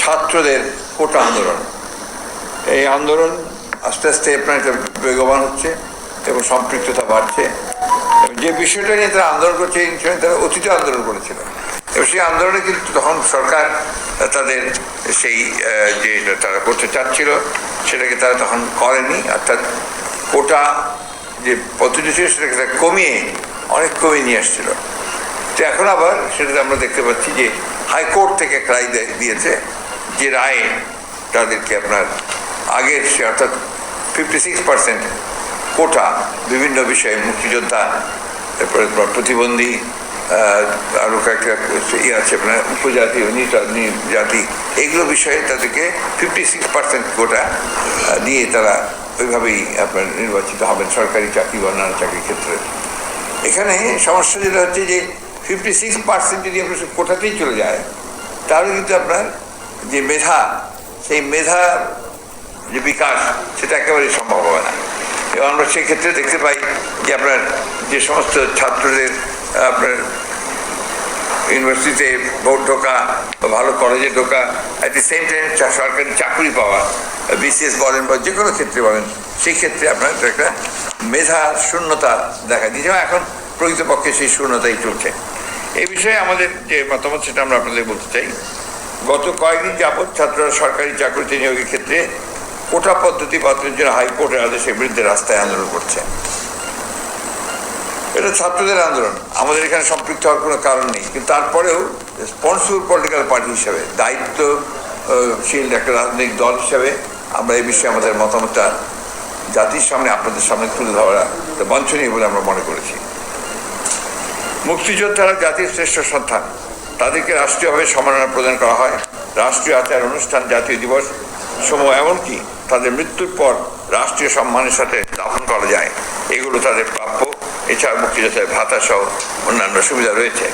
ছাত্রদের কোটা আন্দোলন। এই আন্দোলন আস্তে আস্তে আপনার বেগবান হচ্ছে এবং সম্পৃক্ততা বাড়ছে। যে বিষয়টা নিয়ে তারা আন্দোলন করছে, এই বিষয়ে তারা অতীতে আন্দোলন করেছিল। এবং সেই আন্দোলনে কিন্তু তখন সরকার তাদের সেই যে তারা করতে চাচ্ছিল, সেটাকে তারা তখন করেনি। অর্থাৎ কোটা যে পদ্ধতি ছিল, সেটাকে তারা কমিয়ে, অনেক কমিয়ে নিয়ে আসছিল। তো এখন আবার সেটাতে আমরা দেখতে পাচ্ছি যে হাইকোর্ট থেকে একটা দিয়েছে। যে রায়ে তাদেরকে আপনার আগের সে অর্থাৎ ফিফটি সিক্স পার্সেন্ট কোটা বিভিন্ন বিষয়ে মুক্তিযোদ্ধা, তারপরে প্রতিবন্ধী আরও কয়েকটা ইয়ে আছে, আপনার উপজাতি জাতি, এগুলো বিষয়ে তাদেরকে ফিফটি সিক্স পার্সেন্ট কোটা দিয়ে তারা ওইভাবেই আপনার নির্বাচিত হবেন, সরকারি চাকরি বা নানা চাকরির ক্ষেত্রে। এখানে সমস্যা যেটা হচ্ছে যে ফিফটি সিক্স পার্সেন্ট যদি আপনার কোটাতেই চলে যায়, তাহলে কিন্তু আপনার যে মেধা, সেই মেধা যে বিকাশ, সেটা একেবারেই সম্ভব হবে না। এবং আমরা সেক্ষেত্রে দেখতে পাই যে আপনার যে সমস্ত ছাত্রদের, আপনার ইউনিভার্সিটিতে ভোট ঢোকা ভালো কলেজে ঢোকা অ্যাট দি সেম টাইম সরকারি চাকরি পাওয়া, বিসিএস বলেন বা যে কোনো ক্ষেত্রে বলেন, সেই ক্ষেত্রে আপনার একটা মেধা শূন্যতা দেখা দিয়েছে এখন প্রকৃতপক্ষে সেই শূন্যতাই চলছে। এই বিষয়ে আমাদের যে মতামত, সেটা আমরা আপনাদের বলতে চাই। গত কয়েকদিন যাবৎ ছাত্ররা সরকারি চাকরিতে নিয়োগের ক্ষেত্রে কোটা পদ্ধতি বাতিলের জন্য হাইকোর্টের আদেশের বিরুদ্ধে রাস্তায় আন্দোলন করছে। এটা ছাত্রদের আন্দোলন। আমাদের এখানে সম্পৃক্ত হওয়ার কোনো কারণ নেই। কিন্তু তারপরেও স্পন্সর পলিটিক্যাল পার্টি হিসেবে, দায়িত্বশীল একটা রাজনৈতিক দল হিসেবে আমরা এই বিষয়ে আমাদের মতামতটা জাতির সামনে, আপনাদের সামনে তুলে ধরা বাঞ্ছনীয় বলে আমরা মনে করেছি। মুক্তিযোদ্ধারা জাতির শ্রেষ্ঠ সন্তান। তাদেরকে রাষ্ট্রীয়ভাবে সম্মাননা প্রদান করা হয়। রাষ্ট্রীয় আচার অনুষ্ঠান, জাতীয় দিবস সমূহ এমনকি তাদের মৃত্যুর পর রাষ্ট্রীয় সম্মানের সাথে দাফন করা যায়। এগুলো তাদের প্রাপ্য। এছাড়া মুক্তিযোদ্ধার ভাতা সহ অন্যান্য সুবিধা রয়েছে।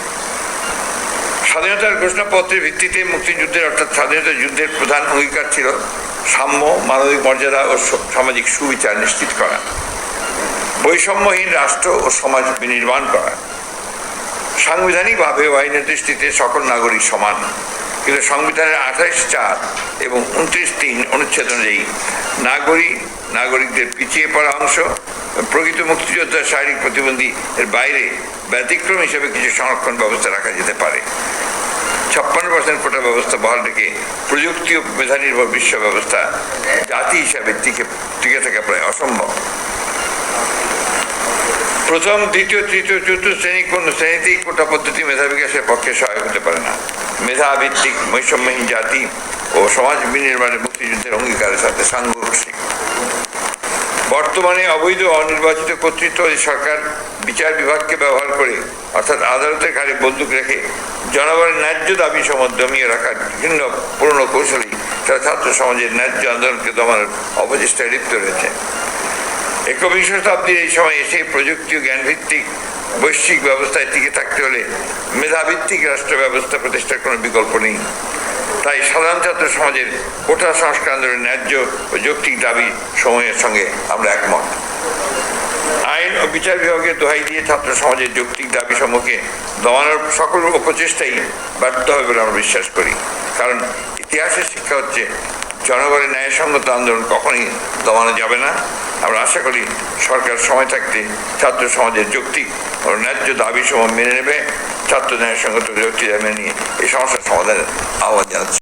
স্বাধীনতার ঘোষণাপত্রের ভিত্তিতে মুক্তিযুদ্ধের অর্থাৎ স্বাধীনতা যুদ্ধের প্রধান অঙ্গীকার ছিল সাম্য, মানবিক মর্যাদা ও সামাজিক সুবিচার নিশ্চিত করা। বৈষম্যহীন রাষ্ট্র ও সমাজ বিনির্মাণ করা। সাংবিধানিকভাবে আইনের দৃষ্টিতে সকল নাগরিক সমান। কিন্তু সংবিধানের আঠাশ চার এবং উনত্রিশ তিন অনুচ্ছেদ অনুযায়ী নাগরিক, নাগরিকদের পিছিয়ে পড়া অংশ, প্রকৃত মুক্তিযোদ্ধার শারীরিক প্রতিবন্ধী এর বাইরে ব্যতিক্রম হিসেবে কিছু সংরক্ষণ ব্যবস্থা রাখা যেতে পারে। ছাপ্পান্ন পার্সেন্ট কোটা ব্যবস্থা বহাল রেখে প্রযুক্তি ও মেধা নির্ভর বিশ্ব ব্যবস্থা জাতি হিসাবে টিকে টিকে থাকা প্রায় অসম্ভব। প্রথম, দ্বিতীয়, তৃতীয়, চতুর্থ শ্রেণি কোন শ্রেণীতেই কোটা পদ্ধতি মেধা বিকাশের পক্ষে সহায়ক হতে পারে না। মেধা ভিত্তিক বৈষম্যহীন জাতি ও সমাজ বিনির্মাণের মুক্তিযুদ্ধের অঙ্গীকারের সাথে সাংঘর্ষিক। বর্তমানে অবৈধ অনির্বাচিত কর্তৃত্ব সরকার বিচার বিভাগকে ব্যবহার করে, অর্থাৎ আদালতের ঘাড়ে বন্দুক রেখে জনগণের ন্যায্য দাবি সম দমিয়ে রাখার বিভিন্ন পুরনো কৌশলী তারা ছাত্র সমাজের ন্যায্য আন্দোলনকে দমানোর অপচেষ্টায় লিপ্ত রয়েছে। একবিংশ শতাব্দীর এই সময় এসে প্রযুক্তি ও জ্ঞানভিত্তিক বৈশ্বিক ব্যবস্থায় টিকে থাকতে হলে মেধাভিত্তিক রাষ্ট্র ব্যবস্থা প্রতিষ্ঠার কোনো বিকল্প নেই। তাই সাধারণ ছাত্র সমাজের কোটা সংস্কার আন্দোলনের ন্যায্য ও যৌক্তিক দাবি সময়ের সঙ্গে আমরা একমত। আইন ও বিচার বিভাগের দোহাই দিয়ে ছাত্র সমাজের যৌক্তিক দাবি সম্মুখে দমানোর সকল উপচেষ্টাই ব্যর্থ হবে বলে আমরা বিশ্বাস করি। কারণ ইতিহাসের শিক্ষা হচ্ছে জনগণের ন্যায়সঙ্গত আন্দোলন কখনই দমানো যাবে না। আমরা আশা করি সরকার সময় থাকতে ছাত্র সমাজের যুক্তি ও ন্যায্য দাবি সমূহ মেনে নেবে। ছাত্র ন্যায়সঙ্গত যৌক্তিক দাবি মেনে নিয়ে এই সমস্যার সমাধানের আহ্বান জানাচ্ছি।